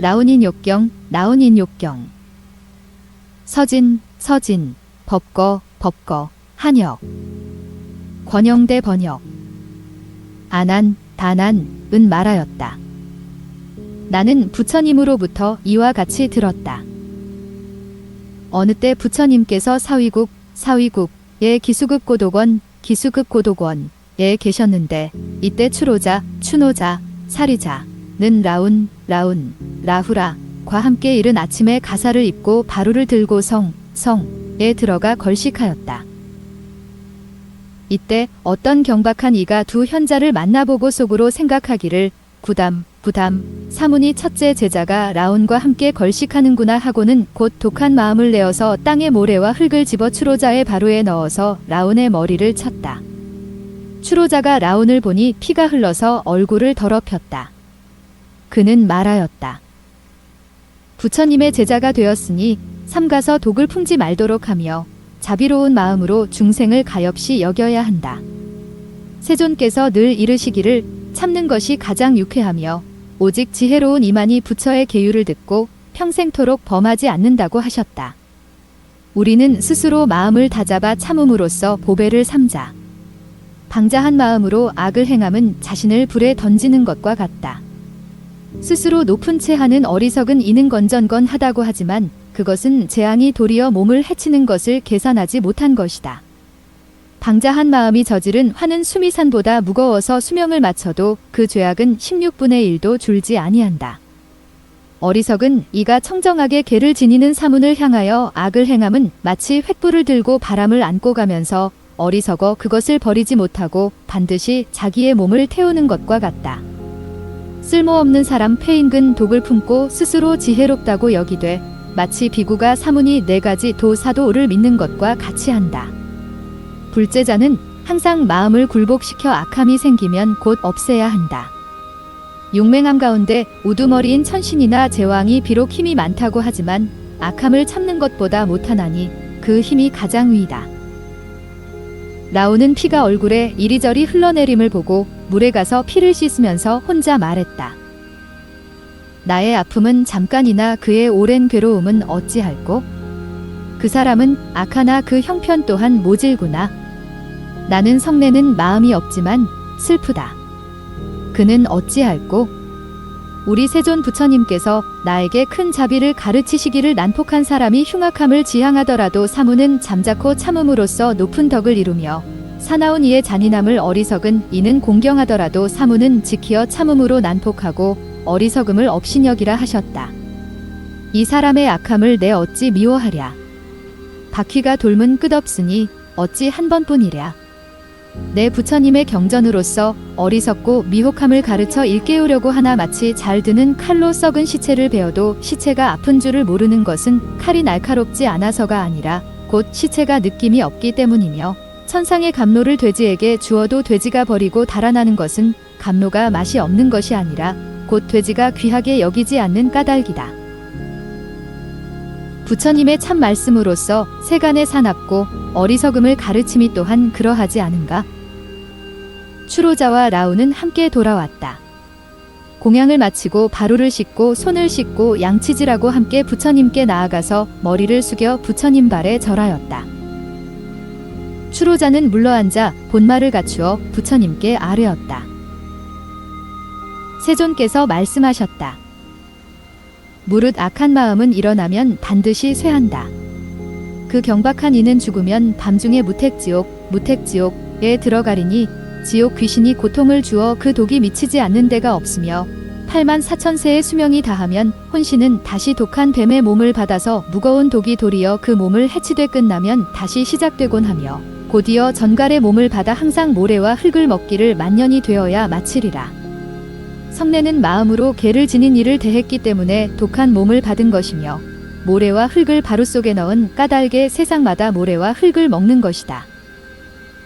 라운인 욕경, 라운인 욕경. 서진, 서진, 법거, 법거, 한역. 권영대 번역. 안한, 단한, 은 말하였다. 나는 부처님으로부터 이와 같이 들었다. 어느 때 부처님께서 사위국, 사위국의 기수급 고독원, 기수급 고독원에 계셨는데 이때 추로자, 추노자, 사리자는 라운, 라운, 라후라과 함께 이른 아침에 가사를 입고 바루를 들고 성, 성에 들어가 걸식하였다. 이때 어떤 경박한 이가 두 현자를 만나보고 속으로 생각하기를 부담, 부담, 사문이 첫째 제자가 라운과 함께 걸식하는구나 하고는 곧 독한 마음을 내어서 땅에 모래와 흙을 집어 추로자의 바로에 넣어서 라운의 머리를 쳤다. 추로자가 라운을 보니 피가 흘러서 얼굴을 더럽혔다. 그는 말하였다. 부처님의 제자가 되었으니 삼가서 독을 품지 말도록 하며 자비로운 마음으로 중생을 가엾이 여겨야 한다. 세존께서 늘 이르시기를 참는 것이 가장 유쾌하며 오직 지혜로운 이만이 부처의 계율을 듣고 평생토록 범하지 않는다고 하셨다. 우리는 스스로 마음을 다잡아 참음으로써 보배를 삼자. 방자한 마음으로 악을 행함은 자신을 불에 던지는 것과 같다. 스스로 높은 채 하는 어리석은 이는 건전건 하다고 하지만 그것은 재앙이 도리어 몸을 해치는 것을 계산하지 못한 것이다. 방자한 마음이 저지른 화는 수미산보다 무거워서 수명을 맞춰도 그 죄악은 16분의 1도 줄지 아니한다. 어리석은 이가 청정하게 개를 지니는 사문을 향하여 악을 행함은 마치 횃불을 들고 바람을 안고 가면서 어리석어 그것을 버리지 못하고 반드시 자기의 몸을 태우는 것과 같다. 쓸모없는 사람 폐인근 독을 품고 스스로 지혜롭다고 여기되 마치 비구가 사문이 네 가지 도사도를 믿는 것과 같이 한다. 불제자는 항상 마음을 굴복시켜 악함이 생기면 곧 없애야 한다. 용맹함 가운데 우두머리인 천신이나 제왕이 비록 힘이 많다고 하지만 악함을 참는 것보다 못하나니 그 힘이 가장 위다. 라오는 피가 얼굴에 이리저리 흘러내림을 보고 물에 가서 피를 씻으면서 혼자 말했다. 나의 아픔은 잠깐이나 그의 오랜 괴로움은 어찌할꼬? 그 사람은 악하나 그 형편 또한 모질구나. 나는 성내는 마음이 없지만 슬프다. 그는 어찌할꼬? 우리 세존 부처님께서 나에게 큰 자비를 가르치시기를 난폭한 사람이 흉악함을 지향하더라도 사무는 잠자코 참음으로써 높은 덕을 이루며 사나운 이의 잔인함을 어리석은 이는 공경하더라도 사무는 지키어 참음으로 난폭하고 어리석음을 업신여기라 하셨다. 이 사람의 악함을 내 어찌 미워하랴. 바퀴가 돌면 끝없으니 어찌 한 번뿐이랴. 내 부처님의 경전으로서 어리석고 미혹함을 가르쳐 일깨우려고 하나 마치 잘 드는 칼로 썩은 시체를 베어도 시체가 아픈 줄을 모르는 것은 칼이 날카롭지 않아서가 아니라 곧 시체가 느낌이 없기 때문이며 천상의 감로를 돼지에게 주어도 돼지가 버리고 달아나는 것은 감로가 맛이 없는 것이 아니라 곧 돼지가 귀하게 여기지 않는 까닭이다. 부처님의 참 말씀으로서 세간의 사납고 어리석음을 가르침이 또한 그러하지 않은가? 추로자와 라우는 함께 돌아왔다. 공양을 마치고 바루를 씻고 손을 씻고 양치질하고 함께 부처님께 나아가서 머리를 숙여 부처님 발에 절하였다. 추로자는 물러앉아 본말을 갖추어 부처님께 아뢰었다. 세존께서 말씀하셨다. 무릇 악한 마음은 일어나면 반드시 쇠한다. 그 경박한 이는 죽으면 밤중에 무택지옥, 무택지옥에 들어가리니 지옥 귀신이 고통을 주어 그 독이 미치지 않는 데가 없으며 8만 4천 세의 수명이 다하면 혼신은 다시 독한 뱀의 몸을 받아서 무거운 독이 도리어 그 몸을 해치되 끝나면 다시 시작되곤 하며 곧이어 전갈의 몸을 받아 항상 모래와 흙을 먹기를 만년이 되어야 마치리라. 성내는 마음으로 개를 지닌 이를 대했기 때문에 독한 몸을 받은 것이며 모래와 흙을 바루 속에 넣은 까닭에 세상마다 모래와 흙을 먹는 것이다.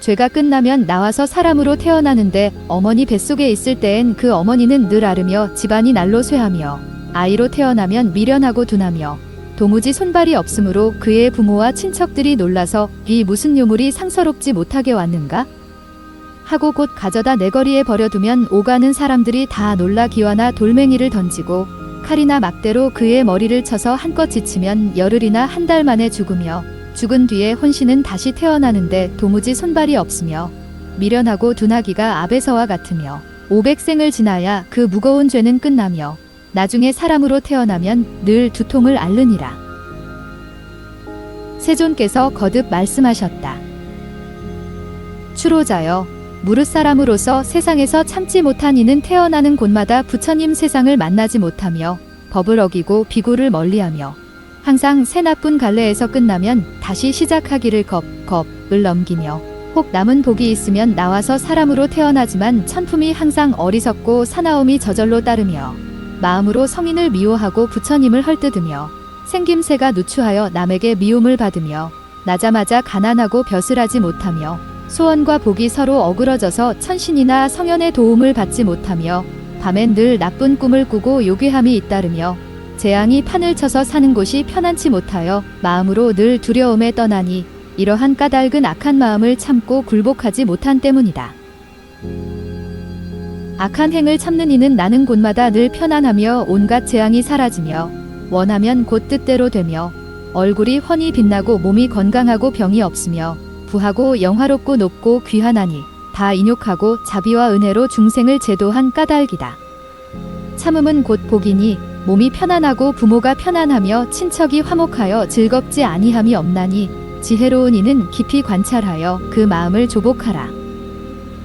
죄가 끝나면 나와서 사람으로 태어나는데 어머니 뱃속에 있을 때엔 그 어머니는 늘 앓으며 집안이 날로 쇠하며 아이로 태어나면 미련하고 둔하며 도무지 손발이 없으므로 그의 부모와 친척들이 놀라서 이 무슨 요물이 상서롭지 못하게 왔는가? 하고 곧 가져다 내거리에 버려두면 오가는 사람들이 다 놀라 기와나 돌멩이를 던지고 칼이나 막대로 그의 머리를 쳐서 한껏 지치면 열흘이나 한 달 만에 죽으며 죽은 뒤에 혼신은 다시 태어나는데 도무지 손발이 없으며 미련하고 둔하기가 아베서와 같으며 오백생을 지나야 그 무거운 죄는 끝나며 나중에 사람으로 태어나면 늘 두통을 앓느니라. 세존께서 거듭 말씀하셨다. 추로자여, 무릇 사람으로서 세상에서 참지 못한 이는 태어나는 곳마다 부처님 세상을 만나지 못하며 법을 어기고 비구를 멀리하며 항상 새 나쁜 갈래에서 끝나면 다시 시작하기를 겁, 겁을 넘기며 혹 남은 복이 있으면 나와서 사람으로 태어나지만 천품이 항상 어리석고 사나움이 저절로 따르며 마음으로 성인을 미워하고 부처님을 헐뜯으며 생김새가 누추하여 남에게 미움을 받으며 나자마자 가난하고 벼슬하지 못하며 소원과 복이 서로 어그러져서 천신이나 성현의 도움을 받지 못하며 밤엔 늘 나쁜 꿈을 꾸고 요괴함이 잇따르며 재앙이 판을 쳐서 사는 곳이 편안치 못하여 마음으로 늘 두려움에 떠나니 이러한 까닭은 악한 마음을 참고 굴복하지 못한 때문이다. 악한 행을 참는 이는 나는 곳마다 늘 편안하며 온갖 재앙이 사라지며 원하면 곧 뜻대로 되며 얼굴이 훤히 빛나고 몸이 건강하고 병이 없으며 부하고 영화롭고 높고 귀하나니 다 인욕하고 자비와 은혜로 중생을 제도한 까닭이다. 참음은 곧 복이니 몸이 편안하고 부모가 편안하며 친척이 화목하여 즐겁지 아니함이 없나니 지혜로운 이는 깊이 관찰하여 그 마음을 조복하라.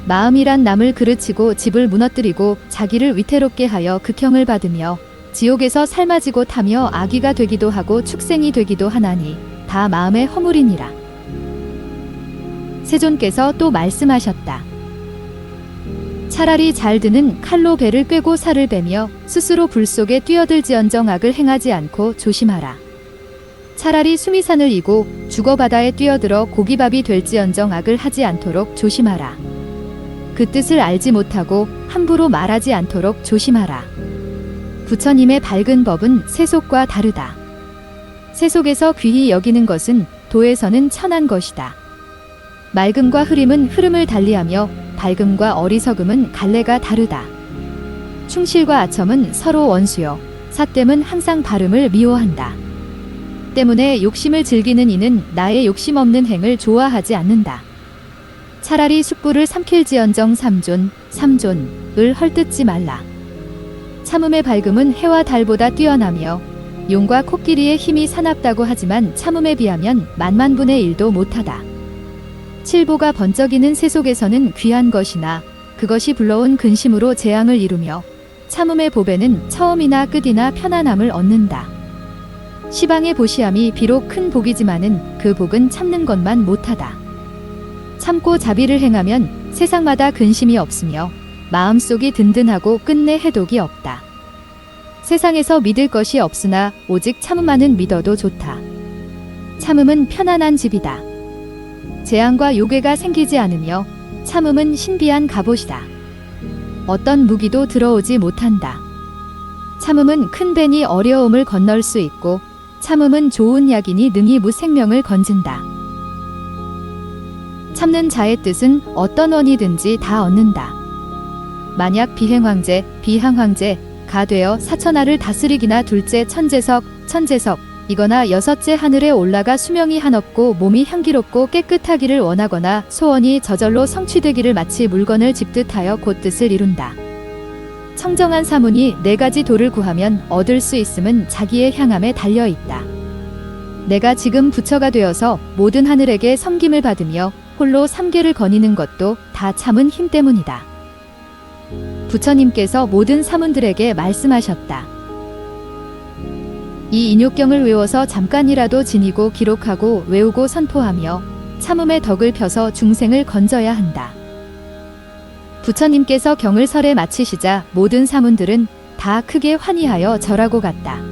마음이란 남을 그르치고 집을 무너뜨리고 자기를 위태롭게 하여 극형을 받으며 지옥에서 삶아지고 타며 아기가 되기도 하고 축생이 되기도 하나니 다 마음의 허물이니라. 세존께서 또 말씀하셨다. 차라리 잘 드는 칼로 배를 꿰고 살을 베며 스스로 불 속에 뛰어들지언정 악을 행하지 않고 조심하라. 차라리 수미산을 이고 죽어 바다에 뛰어들어 고기밥이 될지언정 악을 하지 않도록 조심하라. 그 뜻을 알지 못하고 함부로 말하지 않도록 조심하라. 부처님의 밝은 법은 세속과 다르다. 세속에서 귀히 여기는 것은 도에서는 천한 것이다. 맑음과 흐림은 흐름을 달리하며 밝음과 어리석음은 갈래가 다르다. 충실과 아첨은 서로 원수요. 사땜은 항상 발음을 미워한다. 때문에 욕심을 즐기는 이는 나의 욕심 없는 행을 좋아하지 않는다. 차라리 숯불을 삼킬지언정 삼존, 삼존을 헐뜯지 말라. 참음의 밝음은 해와 달보다 뛰어나며 용과 코끼리의 힘이 사납다고 하지만 참음에 비하면 만만분의 일도 못하다. 칠보가 번쩍이는 세속에서는 귀한 것이나 그것이 불러온 근심으로 재앙을 이루며 참음의 보배는 처음이나 끝이나 편안함을 얻는다. 시방의 보시함이 비록 큰 복이지만은 그 복은 참는 것만 못하다. 참고 자비를 행하면 세상마다 근심이 없으며 마음속이 든든하고 끝내 해독이 없다. 세상에서 믿을 것이 없으나 오직 참음만은 믿어도 좋다. 참음은 편안한 집이다. 재앙과 요괴가 생기지 않으며 참음은 신비한 갑옷이다. 어떤 무기도 들어오지 못한다. 참음은 큰 벤이 어려움을 건널 수 있고 참음은 좋은 약이니 능히 무생명을 건진다. 참는 자의 뜻은 어떤 원이든지 다 얻는다. 만약 비행황제, 비항황제, 가 되어 사천하를 다스리기나 둘째 천재석, 천재석, 이거나 여섯째 하늘에 올라가 수명이 한없고 몸이 향기롭고 깨끗하기를 원하거나 소원이 저절로 성취되기를 마치 물건을 집듯하여 곧 뜻을 이룬다. 청정한 사문이 네 가지 도를 구하면 얻을 수 있음은 자기의 향함에 달려 있다. 내가 지금 부처가 되어서 모든 하늘에게 섬김을 받으며 홀로 삼계를 거니는 것도 다 참은 힘 때문이다. 부처님께서 모든 사문들에게 말씀하셨다. 이 인욕경을 외워서 잠깐이라도 지니고 기록하고 외우고 선포하며 참음의 덕을 펴서 중생을 건져야 한다. 부처님께서 경을 설에 마치시자 모든 사문들은 다 크게 환희하여 절하고 갔다.